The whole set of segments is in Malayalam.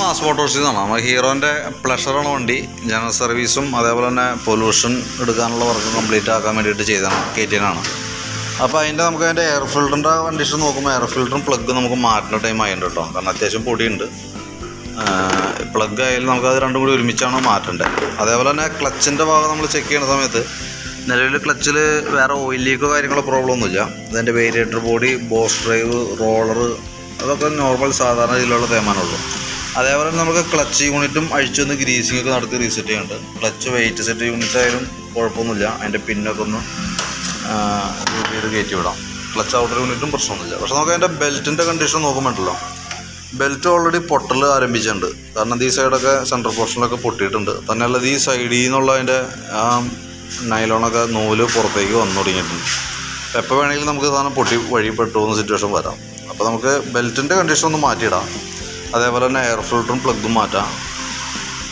മാസ് നിന്നാണ് നമ്മൾ ഹീറോന്റെ പ്ലഷറാണ് വണ്ടി. ജനറൽ സർവീസും അതേപോലെ തന്നെ പൊല്യൂഷൻ എടുക്കാനുള്ള വർക്ക് കംപ്ലീറ്റ് ആക്കാൻ വേണ്ടിയിട്ട് ചെയ്തതാണ് കെ ടി ആണ്. അപ്പോൾ അതിന്റെ നമുക്ക് അതിന്റെ എയർ ഫിൽറ്ററിന്റെ കണ്ടീഷൻ നോക്കുമ്പോൾ എയർ ഫിൽറ്ററും പ്ലഗ് നമുക്ക് മാറ്റുന്ന ടൈം ആയിട്ടുണ്ട് കേട്ടോ. കാരണം അത്യാവശ്യം പൊടിയുണ്ട്. പ്ലഗ് ആയാലും നമുക്കത് രണ്ടും കൂടി ഒരുമിച്ചാണ് മാറ്റേണ്ടത് അതേപോലെ തന്നെ ക്ലച്ചിന്റെ ഭാഗം നമ്മൾ ചെക്ക് ചെയ്യുന്ന സമയത്ത് നിലവിൽ ക്ലച്ചിൽ വേറെ ഓയിൽ ലീക്കോ കാര്യങ്ങളോ പ്രോബ്ലം ഒന്നുമില്ല. അതിന്റെ variator body boss drive roller അതൊക്കെ നോർമൽ സാധാരണ രീതിയിലുള്ള തേമാനമുള്ളൂ അതേപോലെ നമുക്ക് ക്ലച്ച് യൂണിറ്റും അഴിച്ചൊന്ന് ഗ്രീസിംഗ് ഒക്കെ നടത്തി റീസെറ്റ് ചെയ്യുന്നുണ്ട് ക്ലച്ച് വെയിറ്റ് സെറ്റ് യൂണിറ്റ് ആയാലും കുഴപ്പമൊന്നുമില്ല. അതിന്റെ പിന്നൊക്കെ ഒന്ന് ഇത് ചെയ്ത് കയറ്റി വിടാം. ക്ലച്ച് ഔട്ടർ യൂണിറ്റും പ്രശ്നമൊന്നുമില്ല. പക്ഷെ നമുക്ക് അതിന്റെ ബെൽറ്റിന്റെ കണ്ടീഷൻ നോക്കുമ്പോണ്ടല്ലോ. ബെൽറ്റ് ഓൾറെഡി പൊട്ടൽ ആരംഭിച്ചിട്ടുണ്ട്. കാരണം ഈ സൈഡൊക്കെ സെൻട്രൽ പോർഷനിലൊക്കെ പൊട്ടിയിട്ടുണ്ട്. തന്നെയല്ല ഈ സൈഡിൽ നിന്നുള്ള അതിന്റെ ആ നൈലോണൊക്കെ നൂൽ പുറത്തേക്ക് വന്നു തുടങ്ങിയിട്ടുണ്ട്. എപ്പോൾ വേണമെങ്കിലും നമുക്ക് സാധനം പൊട്ടി വഴിപ്പെട്ടു പെട്ടു പോകുന്ന സിറ്റുവേഷൻ വരാം. അപ്പോൾ നമുക്ക് ബെൽറ്റിന്റെ കണ്ടീഷൻ ഒന്ന് മാറ്റിയിടാം. അതേപോലെ തന്നെ എയർ ഫിൽറ്ററും പ്ലഗും മാറ്റാം.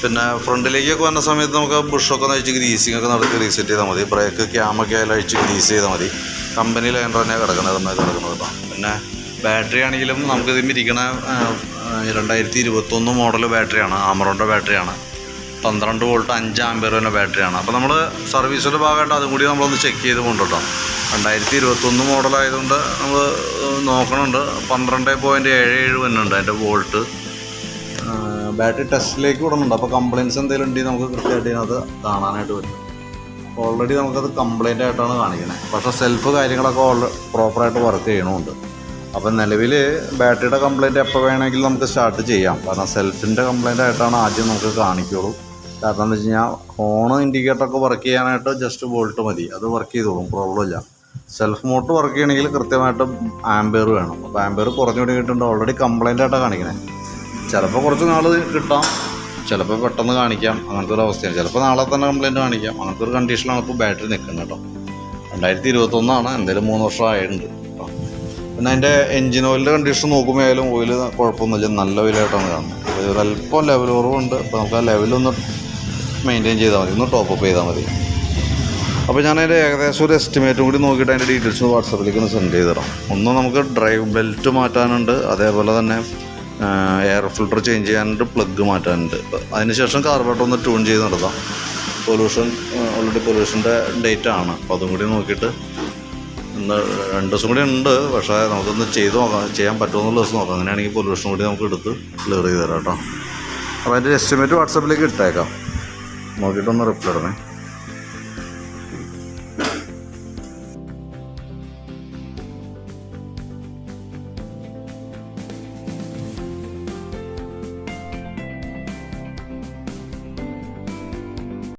പിന്നെ ഫ്രണ്ടിലേക്കൊക്കെ വന്ന സമയത്ത് നമുക്ക് ബുഷൊക്കെ നയിച്ച് ഗ്രീസിംഗ് ഒക്കെ നടത്തി റീസെറ്റ് ചെയ്താൽ മതി. ബ്രേക്ക് ക്യാമൊക്കെ ആയാലും അഴിച്ച് ഗ്രീസ് ചെയ്താൽ മതി. കമ്പനി ലൈനർ തന്നെ കിടക്കുന്നത് നമ്മൾ കിടക്കുന്നത് പിന്നെ ബാറ്ററി ആണെങ്കിലും നമുക്ക് ഇതിൽ ഇരിക്കണ രണ്ടായിരത്തി ഇരുപത്തൊന്ന് മോഡൽ ബാറ്ററിയാണ് ആമറോന്റെ ബാറ്ററിയാണ് പന്ത്രണ്ട് വോൾട്ട് അഞ്ച് ആംബിയർ വരുന്ന ബാറ്ററിയാണ് അപ്പോൾ നമ്മൾ സർവീസിന്റെ ഭാഗമായിട്ട് അതും കൂടി നമ്മളൊന്ന് ചെക്ക് ചെയ്ത് കൊണ്ടുട്ടോ രണ്ടായിരത്തി ഇരുപത്തൊന്ന് മോഡലായതുകൊണ്ട് നമ്മൾ നോക്കണുണ്ട്. പന്ത്രണ്ട് പോയിന്റ് ഏഴ് ഏഴ് വരുന്നുണ്ട് അതിന്റെ വോൾട്ട്. ബാറ്ററി ടെസ്റ്റിലേക്ക് വിടുന്നുണ്ട്. അപ്പോൾ കംപ്ലയിൻസ് എന്തെങ്കിലും ഉണ്ടെങ്കിൽ നമുക്ക് കൃത്യമായിട്ട് ഇതിനകത്ത് കാണാനായിട്ട് പറ്റും. ഓൾറെഡി നമുക്കത് കംപ്ലയിന്റ് ആയിട്ടാണ് കാണിക്കുന്നത്. പക്ഷേ സെൽഫ് കാര്യങ്ങളൊക്കെ ഓൾറെ പ്രോപ്പറായിട്ട് വർക്ക് ചെയ്യണമുണ്ട് അപ്പം നിലവിൽ ബാറ്ററിയുടെ കംപ്ലയിന്റ് എപ്പോൾ വേണമെങ്കിലും നമുക്ക് സ്റ്റാർട്ട് ചെയ്യാം. കാരണം സെൽഫിന്റെ കംപ്ലയിന്റ് ആയിട്ടാണ് ആദ്യം നമുക്ക് കാണിക്കുള്ളൂ. കാരണം എന്താ വെച്ച് കഴിഞ്ഞാൽ ഹോണ് ഇൻഡിക്കേറ്ററൊക്കെ വർക്ക് ചെയ്യാനായിട്ട് ജസ്റ്റ് വോൾട്ട് മതി. അത് വർക്ക് ചെയ്തോളും. പ്രോബ്ലം ഇല്ല. സെൽഫ് മോട്ടർ വർക്ക് ചെയ്യണമെങ്കിൽ കൃത്യമായിട്ടും ആംബിയർ വേണം. അപ്പോൾ ആംബിയർ കുറഞ്ഞു തുടങ്ങിയിട്ടുണ്ട് ഓൾറെഡി കംപ്ലയിന്റ് ആയിട്ടാണ് കാണിക്കുന്നത് ചിലപ്പോൾ കുറച്ച് നാൾ കിട്ടാം. ചിലപ്പോൾ പെട്ടെന്ന് കാണിക്കാം. അങ്ങനത്തെ ഒരു അവസ്ഥയാണ്. ചിലപ്പോൾ നാളെ തന്നെ കംപ്ലയിന്റ് കാണിക്കാം. അങ്ങനത്തെ ഒരു കണ്ടീഷനാണ് ഇപ്പോൾ ബാറ്ററി നിൽക്കുന്നത് കേട്ടോ. രണ്ടായിരത്തി ഇരുപത്തൊന്നാണ് എന്തായാലും മൂന്ന് വർഷം ആയിട്ടുണ്ട് കേട്ടോ. പിന്നെ അതിന്റെ എൻജിൻ ഓയിലിന്റെ കണ്ടീഷൻ നോക്കുമ്പോൾ ആയാലും ഓയിൽ കുഴപ്പമൊന്നുമില്ല. നല്ല ഓയിലായിട്ടാണ് കാണുന്നത്. ഒരു അല്പം ലെവൽ കുറവുണ്ട്. അപ്പോൾ നമുക്ക് ആ ലെവലൊന്ന് മെയിന്റെയിൻ ചെയ്താൽ മതി. ഒന്ന് ടോപ്പ് അപ്പ് ചെയ്താൽ മതി. അപ്പോൾ ഞാൻ അതിന്റെ ഏകദേശം ഒരു എസ്റ്റിമേറ്റും കൂടി നോക്കിയിട്ട് അതിന്റെ ഡീറ്റെയിൽസ് വാട്സപ്പിലേക്ക് ഒന്ന് സെൻഡ് ചെയ്ത് തരാം ഒന്ന് നമുക്ക് ഡ്രൈവ് ബെൽറ്റ് മാറ്റാനുണ്ട് അതേപോലെ തന്നെ എയർ ഫിൽട്ടർ ചേഞ്ച് ചെയ്യാനുണ്ട് പ്ലഗ് മാറ്റാനുണ്ട്. അതിനുശേഷം കാർബേറ്റർ ഒന്ന് ട്യൂൺ ചെയ്ത് നടത്താം. പൊല്യൂഷൻ ഓൾറെഡി പൊല്യൂഷന്റെ ഡേറ്റ് ആണ്. അപ്പോൾ അതും കൂടി നോക്കിയിട്ട് ഇന്ന് രണ്ട് ദിവസം കൂടി ഉണ്ട് പക്ഷേ നമുക്കൊന്ന് ചെയ്ത് നോക്കാം ചെയ്യാൻ പറ്റുമെന്നുള്ള ദിവസം നോക്കാം. അങ്ങനെയാണെങ്കിൽ പൊല്യൂഷൻ കൂടി നമുക്ക് എടുത്ത് ക്ലിയർ ചെയ്ത് തരാം കേട്ടോ. അപ്പോൾ അതിന്റെ എസ്റ്റിമേറ്റ് വാട്സപ്പിലേക്ക് ഇട്ടേക്കാം. നോക്കിയിട്ടൊന്ന് റിപ്ലൈ ഇടണേ.